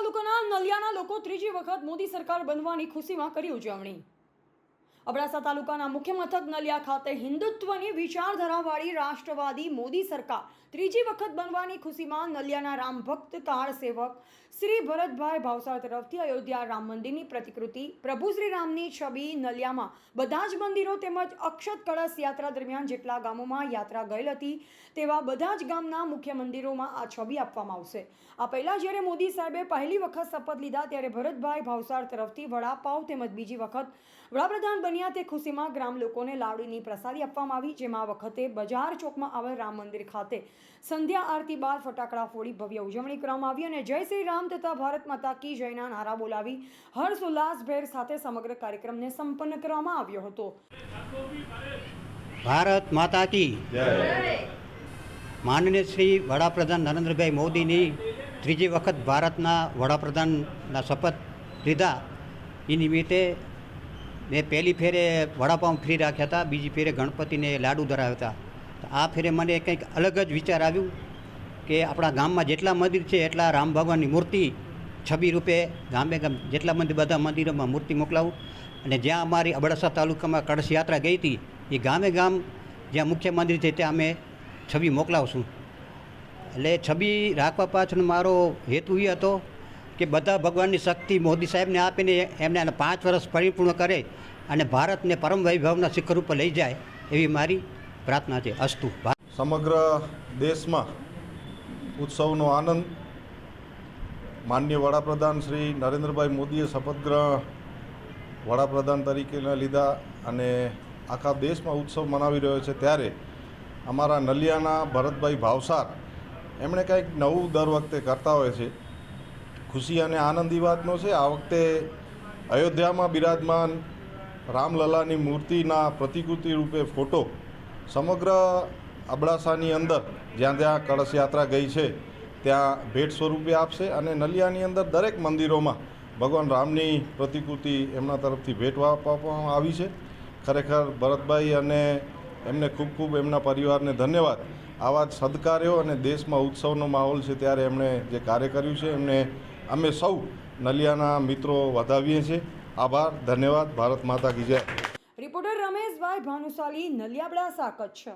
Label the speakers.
Speaker 1: તાલુકાના નલિયાના લોકો ત્રીજી વખત મોદી સરકાર બનવાની ખુશીમાં કરી ઉજવણી. અબડાસા તાલુકાના મુખ્ય મથક નલિયા ખાતે હિન્દુત્વની વિચારધારાવાળી રાષ્ટ્રવાદી મોદી સરકાર ત્રીજી વખત બનવાની ખુશીમાં નલિયાના રામ ભક્ત કાર સેવક શ્રી ભરતભાઈ ભાવસાર તરફથી અયોધ્યા રામ મંદિરની પ્રતિકૃતિ, પ્રભુ શ્રી રામની છબી નલિયામાં બધા જ મંદિરો તેમજ અક્ષત કળશ યાત્રા દરમિયાન જેટલા ગામોમાં યાત્રા ગયેલ હતી તેવા બધા જ ગામના મુખ્ય મંદિરોમાં આ છબી આપવામાં આવશે. આ પહેલાં જ્યારે મોદી સાહેબે પહેલી વખત શપથ લીધા ત્યારે ભરતભાઈ ભાવસાર તરફથી વડાપાવ તેમજ બીજી વખત વડાપ્રધાન બન્યા તે ખુશીમાં ગ્રામ લોકોને લાવડીની પ્રસાદી આપવામાં આવી જેમાં વખતે બજાર ચોકમાં આવેલ રામ મંદિર ખાતે સંધ્યા આરતી બાદ ફટાકડા ફોડી ભવ્ય ઉજવણી કરવામાં આવી અને જય શ્રી રામ તથા ભારત માતા કી જયના નારા બોલાવી હર્ષ ઉલ્લાસભેર સાથે સમગ્ર કાર્યક્રમને સંપન્ન કરવામાં આવ્યો હતો.
Speaker 2: ભારત માતા કી માનનીય શ્રી વડાપ્રધાન નરેન્દ્રભાઈ મોદીની ત્રીજી વખત ભારતના વડાપ્રધાનના શપથ લીધા. એ નિમિત્તે મેં પહેલી ફેરે વડાપાઉં ફ્રી રાખ્યા હતા, બીજી ફેરે ગણપતિને લાડુ ધરાવ્યા હતા. આ ફેરે મને કંઈક અલગ જ વિચાર આવ્યું કે આપણા ગામમાં જેટલા મંદિર છે એટલા રામ ભગવાનની મૂર્તિ છબી રૂપે ગામે ગામ જેટલા મંદિર બધા મંદિરોમાં મૂર્તિ મોકલાવું. અને જ્યાં અમારી અબડાસા તાલુકામાં કળશ યાત્રા ગઈ હતી, એ ગામે ગામ જ્યાં મુખ્ય મંદિર છે ત્યાં અમે છબી મોકલાવશું. એટલે છબી રાખવા પાછળ મારો હેતુ એ હતો કે બધા ભગવાનની શક્તિ મોદી સાહેબને આપીને એમને આને પાંચ વર્ષ પરિપૂર્ણ કરે અને ભારતને પરમ વૈભવના શિખર ઉપર લઈ જાય એવી મારી પ્રાર્થના છે. અસ્તુ.
Speaker 3: સમગ્ર દેશમાં ઉત્સવનો આનંદ માનનીય વડાપ્રધાન શ્રી નરેન્દ્રભાઈ મોદીએ શપથગ્રહ વડાપ્રધાન તરીકેના લીધા અને આખા દેશમાં ઉત્સવ મનાવી રહ્યો છે ત્યારે અમારા નલિયાના ભરતભાઈ ભાવસાર એમણે કંઈક નવું દર વખતે કરતા હોય છે. ખુશી અને આનંદી વાતનો છે. આ વખતે અયોધ્યામાં બિરાજમાન રામલલાની મૂર્તિના પ્રતિકૃતિ રૂપે ફોટો સમગ્ર અબડાસાની અંદર જ્યાં જ્યાં કળશ યાત્રા ગઈ છે, ત્યાં ભેટ સ્વરૂપે આપશે અને નલિયાની અંદર દરેક મંદિરોમાં ભગવાન રામની પ્રતિકૃતિ એમના તરફથી ભેટ આપવામાં આવી છે. ખરેખર ભરતભાઈ અને એમને ખૂબ ખૂબ એમના પરિવારને ધન્યવાદ. આવા જ સદકાર્યો અને દેશમાં ઉત્સવનો માહોલ છે ત્યારે એમણે જે કાર્ય કર્યું છે એમને અમે સૌ નલિયાના મિત્રો વધાવીએ છીએ. આભાર, ધન્યવાદ. ભારત માતા કી જય.
Speaker 1: રિપોર્ટર રમેશભાઈ ભાનુશાલી, નલિયાબડા કચ્છ